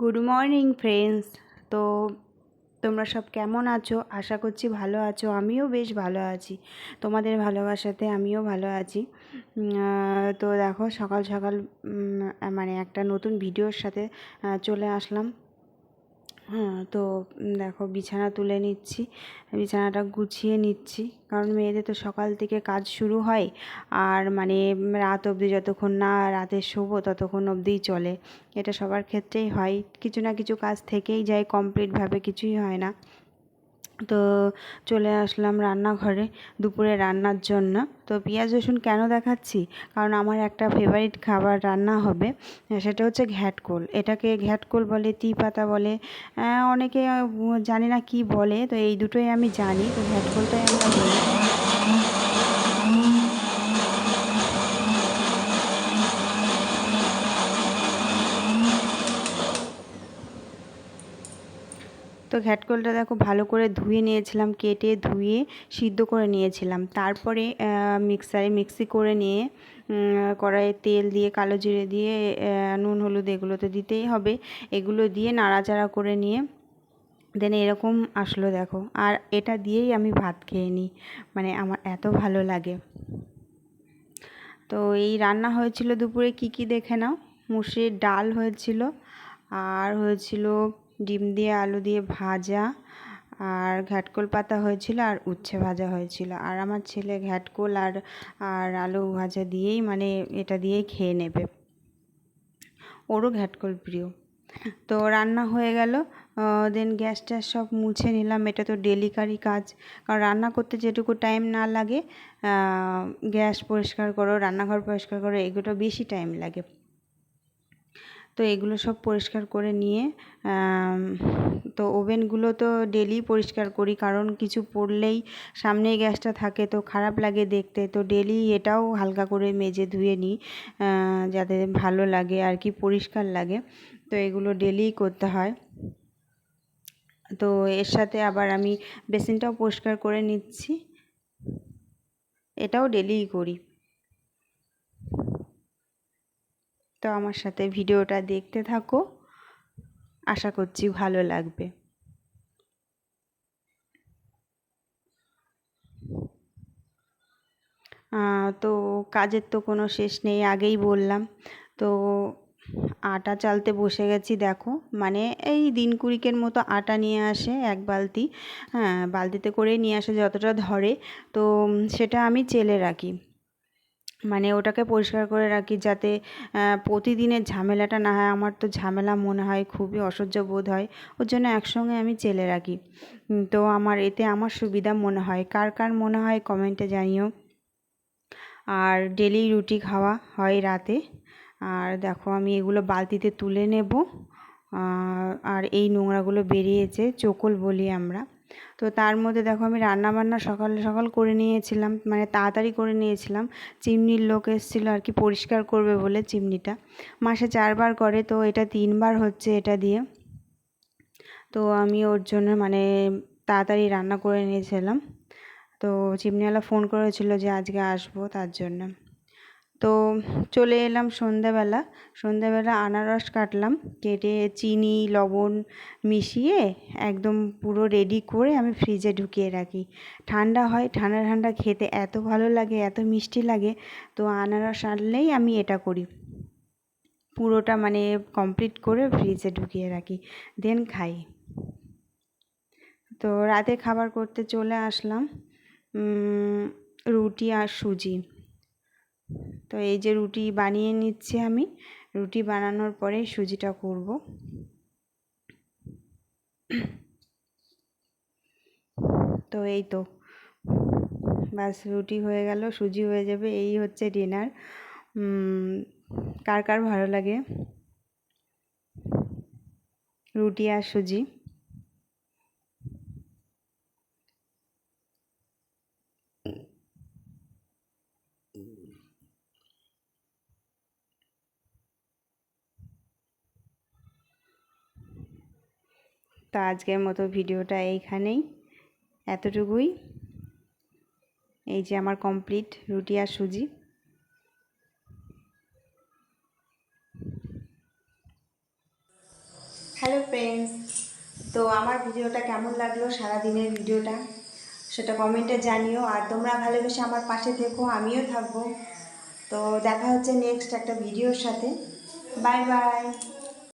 Good morning friends তো তোমরা সব কেমন আছো? আশা করছি ভালো আছো। আমিও বেশ ভালো আছি। তোমাদের ভালোবাসাতে আমিও ভালো আছি। তো দেখো, সকাল সকাল মানে একটা নতুন ভিডিওর সাথে চলে আসলাম। হ্যাঁ তো দেখো বিছানা তুলে নিচ্ছি, বিছানাটা গুছিয়ে নিচ্ছি। কারণ মেয়েদের তো সকাল থেকে কাজ শুরু হয় আর মানে রাত অবধি যতক্ষণ না রাতে শোবো ততক্ষণ অবধিই চলে। এটা সবার ক্ষেত্রেই হয়। কিছু না কিছু কাজ থেকেই যায় কমপ্লিটভাবে কিছুই হয় না। তো চলে আসলাম রান্নাঘরে দুপুরে রান্নার জন্য। তো পেঁয়াজ, রসুন কেন দেখাচ্ছি? কারণ আমার একটা ফেভারিট খাবার রান্না হবে, সেটা হচ্ছে ঘ্যাটকোল এটাকে ঘ্যাটকোল বলে তি পাতা বলে অনেকে জানি না কি বলে, তো এই দুটোই আমি জানি। তো ঘ্যাটকোলটাই আমরা বলি। তো ঘ্যাটকলটা দেখো ভালো করে ধুয়ে নিয়েছিলাম, কেটে ধুয়ে সিদ্ধ করে নিয়েছিলাম। তারপরে মিক্সারে মিক্সি করে নিয়ে কড়াইয়ে তেল দিয়ে, কালো জিরে দিয়ে নুন, হলুদ এগুলো তো দিতেই হবে। এগুলো দিয়ে নাড়াচাড়া করে নিয়ে দেন এরকম আসলো দেখো। আর এটা দিয়েই আমি ভাত খেয়ে নিই মানে আমার এত ভালো লাগে। তো এই রান্না হয়েছিল দুপুরে কি কি দেখে নাও? মুসুরির ডাল হয়েছিল, আর হয়েছিল ডিম দিয়ে আলু দিয়ে ভাজা আর ঘ্যাটকোল পাতা হয়েছিল আর উচ্ছে ভাজা হয়েছিল। আর আমার ছেলে ঘ্যাটকোল আর আর আলু ভাজা দিয়েই মানে এটা দিয়েই খেয়ে নেবে। ওরও ঘ্যাটকোল প্রিয়। তো রান্না হয়ে গেল। দেন গ্যাস ট্যাস সব মুছে নিলাম। এটা তো ডেলিকারি কাজ। কারণ রান্না করতে যেটুকু টাইম না লাগে গ্যাস পরিষ্কার করো, রান্নাঘর পরিষ্কার করো, এগুলো বেশি টাইম লাগে। তো এগুলো সব পরিষ্কার করে নিয়ে তো ওভেনগুলো তো ডেলি পরিষ্কার করি, কারণ কিছু পড়লেই সামনেই গ্যাসটা থাকে তো খারাপ লাগে দেখতে, তো ডেলি এটাও হালকা করে মেজে ধুয়ে নিই যাতে ভালো লাগে আর কি, পরিষ্কার লাগে, তো এগুলো ডেলিই করতে হয়। তো এর সাথে আবার আমি বেসিনটাও পরিষ্কার করে নিচ্ছি, এটাও ডেলিই করি। তো আমার সাথে ভিডিওটা দেখতে থাকো। আশা করছি ভালো লাগবে। তো কাজের তো কোনো শেষ নেই, আগেই বললাম। তো আটা চালতে বসে গেছি, দেখো। মানে এই দিন কুড়িকের মতো আটা নিয়ে আসে, এক বালতি। হ্যাঁ বালতিতে করে নিয়ে আসে, যতটা ধরে। তো সেটা আমি চেলে রাখি। মানে ওটাকে পরিষ্কার করে রাখি যাতে প্রতিদিনের ঝামেলাটা না হয়। আমার তো ঝামেলা মনে হয়, খুবই অসহ্য বোধ হয়। ওর জন্য একসঙ্গে আমি চেলে রাখি। তো আমার এতে আমার সুবিধা মনে হয়। কার কার মনে হয় কমেন্টে জানিও। আর ডেলি রুটি খাওয়া হয় রাতে। আর দেখো, আমি এগুলো বালতিতে তুলে নেব। আর এই নোংরাগুলো বেরিয়েছে, চোকল বলি আমরা। তো তার মধ্যে দেখো আমি রান্না বান্না সকাল সকাল করে নিয়েছিলাম মানে তাড়াতাড়ি করে নিয়েছিলাম। চিমনির লোক এসেছিল আর কি পরিষ্কার করবে বলে চিমনিটা। মাসে চারবার করে, তো এটা তিনবার হচ্ছে এটা দিয়ে। তো আমি ওর জন্য মানে তাড়াতাড়ি রান্না করে নিয়েছিলাম। তো চিমনিওয়ালা ফোন করেছিল যে আজকে আসব তার জন্য। তো চলে এলাম সন্ধ্যাবেলা। সন্ধ্যাবেলা আনারস কাটলাম, কেটে চিনি, লবণ মিশিয়ে একদম পুরো রেডি করে আমি ফ্রিজে ঢুকিয়ে রাখি। ঠান্ডা হয়, ঠান্ডা ঠান্ডা খেতে এত ভালো লাগে, এত মিষ্টি লাগে, তো আনারস আনলেই আমি এটা করি। পুরোটা মানে কমপ্লিট করে ফ্রিজে ঢুকিয়ে রাখি দেন খাই। তো রাতে খাবার করতে চলে আসলাম রুটি আর সুজি। তো এই যে রুটি বানিয়ে নিচ্ছি আমি। রুটি বানানোর পরে সুজিটা করব। তো এই তো। বাস রুটি হয়ে গেল, সুজি হয়ে যাবে। এই হচ্ছে ডিনার। কার কার ভালো লাগে? রুটি আর সুজি। তো আজকের মতো ভিডিওটা এইখানেই। এতটুকুই। এই যে আমার কমপ্লিট রুটি আর সুজি। হ্যালো ফ্রেন্ডস, তো আমার ভিডিওটা কেমন লাগল সারা দিনের ভিডিওটা? সেটা কমেন্টে জানিও। আর তোমরা ভালোবেসে আমার পাশে থেকো, আমিও থাকব। তো দেখা হচ্ছে নেক্সট একটা ভিডিওর সাথে। Bye bye